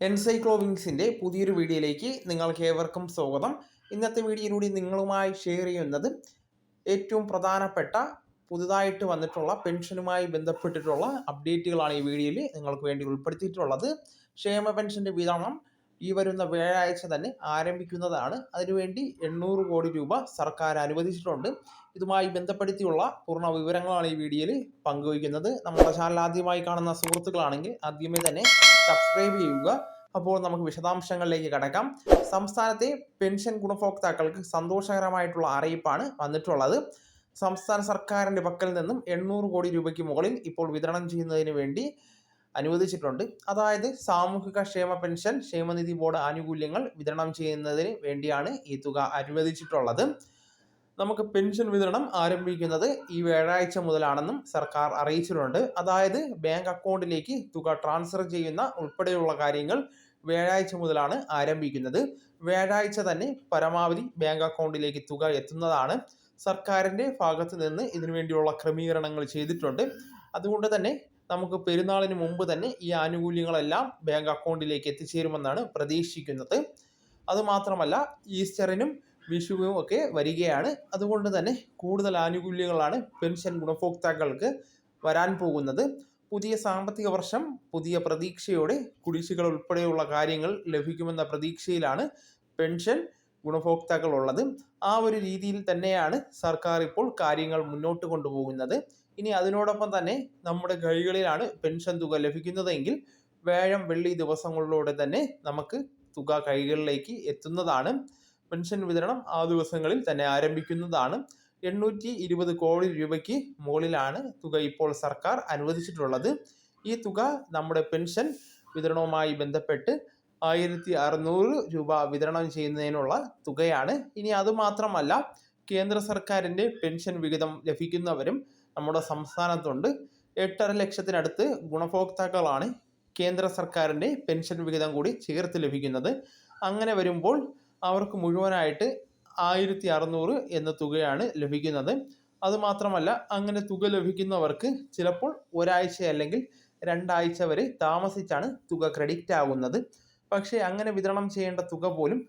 എൻസൈക്ലോവിങ്സിന്റെ പുതിയൊരു വീഡിയോയിലേക്ക് നിങ്ങൾക്ക് ഏവർക്കും സ്വാഗതം. ഇന്നത്തെ വീഡിയോയിലൂടെ നിങ്ങളുമായി ഷെയർ ചെയ്യുന്നത് ഏറ്റവും പ്രധാനപ്പെട്ട പുതുതായിട്ട് വന്നിട്ടുള്ള പെൻഷനുമായി ബന്ധപ്പെട്ടിട്ടുള്ള അപ്ഡേറ്റുകളാണ് ഈ വീഡിയോയിൽ നിങ്ങൾക്ക് വേണ്ടി ഉൾപ്പെടുത്തിയിട്ടുള്ളത്. ക്ഷേമ പെൻഷന്റെ വിതരണം ഈ വരുന്ന വ്യാഴാഴ്ച തന്നെ ആരംഭിക്കുന്നതാണ്. അതിനുവേണ്ടി എണ്ണൂറ് കോടി രൂപ സർക്കാർ അനുവദിച്ചിട്ടുണ്ട്. ഇതുമായി ബന്ധപ്പെടുത്തിയുള്ള പൂർണ വിവരങ്ങളാണ് ഈ വീഡിയോയിൽ പങ്കുവയ്ക്കുന്നത്. നമ്മുടെ ചാനൽ ആദ്യമായി കാണുന്ന സുഹൃത്തുക്കളാണെങ്കിൽ ആദ്യമേ തന്നെ സബ്സ്ക്രൈബ് ചെയ്യുക. അപ്പോൾ നമുക്ക് വിശദാംശങ്ങളിലേക്ക് കടക്കാം. സംസ്ഥാനത്തെ പെൻഷൻ ഗുണഭോക്താക്കൾക്ക് സന്തോഷകരമായിട്ടുള്ള അറിയിപ്പാണ് വന്നിട്ടുള്ളത്. സംസ്ഥാന സർക്കാരിന്റെ പക്കൽ നിന്നും എണ്ണൂറ് കോടി രൂപയ്ക്ക് മുകളിൽ ഇപ്പോൾ വിതരണം ചെയ്യുന്നതിന് വേണ്ടി അനുവദിച്ചിട്ടുണ്ട്. അതായത് സാമൂഹിക ക്ഷേമ പെൻഷൻ ക്ഷേമനിധി ബോർഡ് ആനുകൂല്യങ്ങൾ വിതരണം ചെയ്യുന്നതിന് വേണ്ടിയാണ് ഈ തുക അനുവദിച്ചിട്ടുള്ളത്. നമുക്ക് പെൻഷൻ വിതരണം ആരംഭിക്കുന്നത് ഈ വ്യാഴാഴ്ച മുതലാണെന്നും സർക്കാർ അറിയിച്ചിട്ടുണ്ട്. അതായത് ബാങ്ക് അക്കൗണ്ടിലേക്ക് തുക ട്രാൻസ്ഫർ ചെയ്യുന്ന ഉൾപ്പെടെയുള്ള കാര്യങ്ങൾ വ്യാഴാഴ്ച മുതലാണ് ആരംഭിക്കുന്നത്. വ്യാഴാഴ്ച തന്നെ പരമാവധി ബാങ്ക് അക്കൗണ്ടിലേക്ക് തുക എത്തുന്നതാണ്. സർക്കാരിന്റെ ഭാഗത്ത് നിന്ന് ഇതിനുവേണ്ടിയുള്ള ക്രമീകരണങ്ങൾ ചെയ്തിട്ടുണ്ട്. അതുകൊണ്ട് തന്നെ നമുക്ക് പെരുന്നാളിന് മുമ്പ് തന്നെ ഈ ആനുകൂല്യങ്ങളെല്ലാം ബാങ്ക് അക്കൗണ്ടിലേക്ക് എത്തിച്ചേരുമെന്നാണ് പ്രതീക്ഷിക്കുന്നത്. അതുമാത്രമല്ല ഈസ്റ്ററിനും വിഷുവും ഒക്കെ വരികയാണ്. അതുകൊണ്ട് തന്നെ കൂടുതൽ ആനുകൂല്യങ്ങളാണ് പെൻഷൻ ഗുണഭോക്താക്കൾക്ക് വരാൻ പോകുന്നത്. പുതിയ സാമ്പത്തിക വർഷം പുതിയ പ്രതീക്ഷയോടെ കുടിശ്ശികൾ ഉൾപ്പെടെയുള്ള കാര്യങ്ങൾ ലഭിക്കുമെന്ന പ്രതീക്ഷയിലാണ് പെൻഷൻ ഗുണഭോക്താക്കൾ ഉള്ളത് ആ ഒരു രീതിയിൽ തന്നെയാണ് സർക്കാർ ഇപ്പോൾ കാര്യങ്ങൾ മുന്നോട്ട് കൊണ്ടുപോകുന്നത്. ഇനി അതിനോടൊപ്പം തന്നെ നമ്മുടെ കൈകളിലാണ് പെൻഷൻ തുക ലഭിക്കുന്നതെങ്കിൽ വ്യാഴം വെള്ളി ദിവസങ്ങളിലൂടെ തന്നെ നമുക്ക് തുക കൈകളിലേക്ക് എത്തുന്നതാണ്. പെൻഷൻ വിതരണം ആ ദിവസങ്ങളിൽ തന്നെ ആരംഭിക്കുന്നതാണ്. എണ്ണൂറ്റി ഇരുപത് കോടി രൂപയ്ക്ക് മുകളിലാണ് തുക ഇപ്പോൾ സർക്കാർ അനുവദിച്ചിട്ടുള്ളത്. ഈ തുക നമ്മുടെ പെൻഷൻ വിതരണവുമായി ബന്ധപ്പെട്ട് ആയിരത്തി അറുന്നൂറ് രൂപ വിതരണം ചെയ്യുന്നതിനുള്ള തുകയാണ്. ഇനി അതുമാത്രമല്ല കേന്ദ്ര സർക്കാരിന്റെ പെൻഷൻ വിഹിതം ലഭിക്കുന്നവരും നമ്മുടെ സംസ്ഥാനത്തുണ്ട്. എട്ടര ലക്ഷത്തിനടുത്ത് ഗുണഭോക്താക്കളാണ് കേന്ദ്ര സർക്കാരിന്റെ പെൻഷൻ വിഹിതം കൂടി ചേർത്ത് ലഭിക്കുന്നത്. അങ്ങനെ വരുമ്പോൾ അവർക്ക് മുഴുവനായിട്ട് ആയിരത്തി അറുന്നൂറ് എന്ന തുകയാണ് ലഭിക്കുന്നത്. അതുമാത്രമല്ല അങ്ങനെ തുക ലഭിക്കുന്നവർക്ക് ചിലപ്പോൾ ഒരാഴ്ച അല്ലെങ്കിൽ രണ്ടാഴ്ച വരെ താമസിച്ചാണ് തുക ക്രെഡിറ്റ് ആകുന്നത് പക്ഷേ അങ്ങനെ വിതരണം ചെയ്യേണ്ട തുക പോലും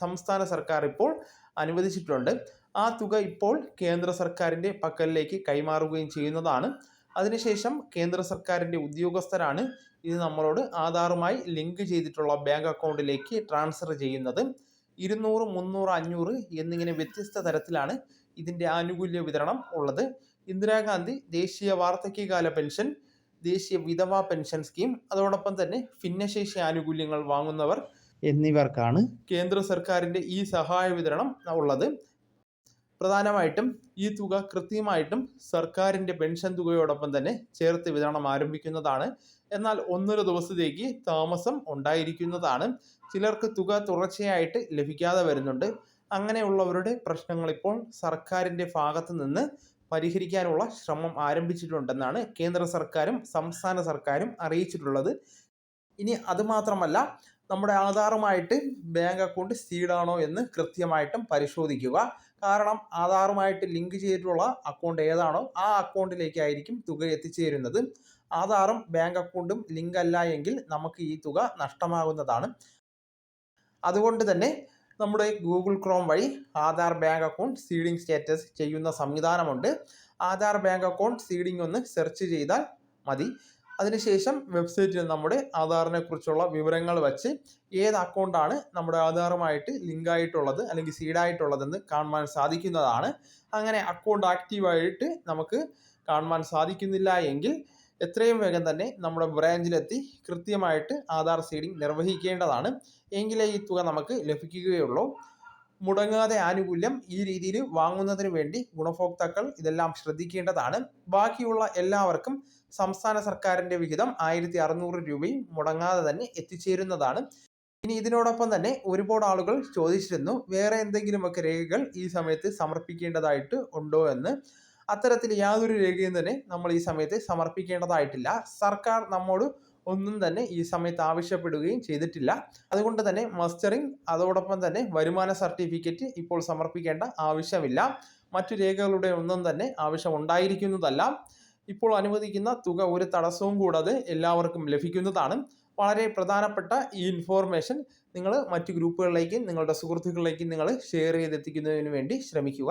സംസ്ഥാന സർക്കാർ ഇപ്പോൾ അനുവദിച്ചിട്ടുണ്ട്. ആ തുക ഇപ്പോൾ കേന്ദ്ര സർക്കാരിന്റെ പക്കലിലേക്ക് കൈമാറുകയും ചെയ്യുന്നതാണ്. അതിനുശേഷം കേന്ദ്ര സർക്കാരിന്റെ ഉദ്യോഗസ്ഥരാണ് ഇത് നമ്മളോട് ആധാറുമായി ലിങ്ക് ചെയ്തിട്ടുള്ള ബാങ്ക് അക്കൗണ്ടിലേക്ക് ട്രാൻസ്ഫർ ചെയ്യുന്നത്. ഇരുന്നൂറ് മുന്നൂറ് അഞ്ഞൂറ് എന്നിങ്ങനെ വ്യത്യസ്ത തരത്തിലാണ് ഇതിന്റെ ആനുകൂല്യ വിതരണം ഉള്ളത്. ഇന്ദിരാഗാന്ധി ദേശീയ വാർദ്ധക്യകാല പെൻഷൻ ദേശീയ വിധവാ പെൻഷൻ സ്കീം അതോടൊപ്പം തന്നെ ഭിന്നശേഷി ആനുകൂല്യങ്ങൾ വാങ്ങുന്നവർ എന്നിവർക്കാണ് കേന്ദ്ര സർക്കാരിന്റെ ഈ സഹായ വിതരണം ഉള്ളത്. പ്രധാനമായിട്ടും ഈ തുക കൃത്യമായിട്ടും സർക്കാരിന്റെ പെൻഷൻ തുകയോടൊപ്പം തന്നെ ചേർത്ത് വിതരണം ആരംഭിക്കുന്നതാണ്. എന്നാൽ ഒന്നര ദിവസത്തേക്ക് താമസം ഉണ്ടായിരിക്കുന്നതാണ്. ചിലർക്ക് തുക തുടർച്ചയായിട്ട് ലഭിക്കാതെ വരുന്നുണ്ട്. അങ്ങനെയുള്ളവരുടെ പ്രശ്നങ്ങൾ ഇപ്പോൾ സർക്കാരിന്റെ ഭാഗത്ത് നിന്ന് പരിഹരിക്കാനുള്ള ശ്രമം ആരംഭിച്ചിട്ടുണ്ടെന്നാണ് കേന്ദ്ര സർക്കാരും സംസ്ഥാന സർക്കാരും അറിയിച്ചിട്ടുള്ളത്. ഇനി അതുമാത്രമല്ല നമ്മുടെ ആധാറുമായിട്ട് ബാങ്ക് അക്കൗണ്ട് സീഡാണോ എന്ന് കൃത്യമായിട്ടും പരിശോധിക്കുക. കാരണം ആധാറുമായിട്ട് ലിങ്ക് ചെയ്തിട്ടുള്ള അക്കൗണ്ട് ഏതാണോ ആ അക്കൗണ്ടിലേക്കായിരിക്കും തുക എത്തിച്ചേരുന്നത്. ആധാറും ബാങ്ക് അക്കൗണ്ടും ലിങ്ക് അല്ല എങ്കിൽ നമുക്ക് ഈ തുക നഷ്ടമാകുന്നതാണ്. അതുകൊണ്ട് തന്നെ നമ്മുടെ ഗൂഗിൾ ക്രോം വഴി Aadhaar bank account seeding status ചെയ്യുന്ന സംവിധാനമുണ്ട്. ആധാർ ബാങ്ക് അക്കൗണ്ട് സീഡിംഗ് ഒന്ന് സെർച്ച് ചെയ്താൽ മതി. അതിനുശേഷം വെബ്സൈറ്റിൽ നമ്മുടെ ആധാറിനെ കുറിച്ചുള്ള വിവരങ്ങൾ വച്ച് ഏത് അക്കൗണ്ടാണ് നമ്മുടെ ആധാറുമായിട്ട് ലിങ്കായിട്ടുള്ളത് അല്ലെങ്കിൽ സീഡായിട്ടുള്ളതെന്ന് കാണുവാൻ സാധിക്കുന്നതാണ്. അങ്ങനെ അക്കൗണ്ട് ആക്റ്റീവായിട്ട് നമുക്ക് കാണുവാൻ സാധിക്കുന്നില്ല എങ്കിൽ എത്രയും വേഗം തന്നെ നമ്മുടെ ബ്രാഞ്ചിലെത്തി കൃത്യമായിട്ട് ആധാർ സീഡിംഗ് നിർവഹിക്കേണ്ടതാണ്. എങ്കിലേ ഈ തുക നമുക്ക് ലഭിക്കുകയുള്ളൂ. മുടങ്ങാതെ ആനുകൂല്യം ഈ രീതിയിൽ വാങ്ങുന്നതിന് വേണ്ടി ഗുണഭോക്താക്കൾ ഇതെല്ലാം ശ്രദ്ധിക്കേണ്ടതാണ്. ബാക്കിയുള്ള എല്ലാവർക്കും സംസ്ഥാന സർക്കാരിന്റെ വിഹിതം ആയിരത്തി അറുന്നൂറ് രൂപയും മുടങ്ങാതെ തന്നെ എത്തിച്ചേരുന്നതാണ്. ഇനി ഇതിനോടൊപ്പം തന്നെ ഒരുപാട് ആളുകൾ ചോദിച്ചിരുന്നു വേറെ എന്തെങ്കിലുമൊക്കെ രേഖകൾ ഈ സമയത്ത് സമർപ്പിക്കേണ്ടതായിട്ട് ഉണ്ടോ എന്ന്. അത്തരത്തിൽ യാതൊരു രേഖയും തന്നെ നമ്മൾ ഈ സമയത്ത് സമർപ്പിക്കേണ്ടതായിട്ടില്ല. സർക്കാർ നമ്മോട് ഒന്നും തന്നെ ഈ സമയത്ത് ആവശ്യപ്പെടുകയും ചെയ്തിട്ടില്ല. അതുകൊണ്ട് തന്നെ മസ്റ്ററിംഗ് അതോടൊപ്പം തന്നെ വരുമാന സർട്ടിഫിക്കറ്റ് ഇപ്പോൾ സമർപ്പിക്കേണ്ട ആവശ്യമില്ല. മറ്റു രേഖകളുടെ ഒന്നും തന്നെ ആവശ്യം ഉണ്ടായിരിക്കുന്നതല്ല ഇപ്പോൾ അനുവദിക്കുന്ന തുക ഒരു തടസ്സവും കൂടാതെ എല്ലാവർക്കും ലഭിക്കുന്നതാണ്. വളരെ പ്രധാനപ്പെട്ട ഈ ഇൻഫോർമേഷൻ നിങ്ങൾ മറ്റു ഗ്രൂപ്പുകളിലേക്കും നിങ്ങളുടെ സുഹൃത്തുക്കളിലേക്കും നിങ്ങൾ ഷെയർ ചെയ്തെത്തിക്കുന്നതിന് വേണ്ടി ശ്രമിക്കുക.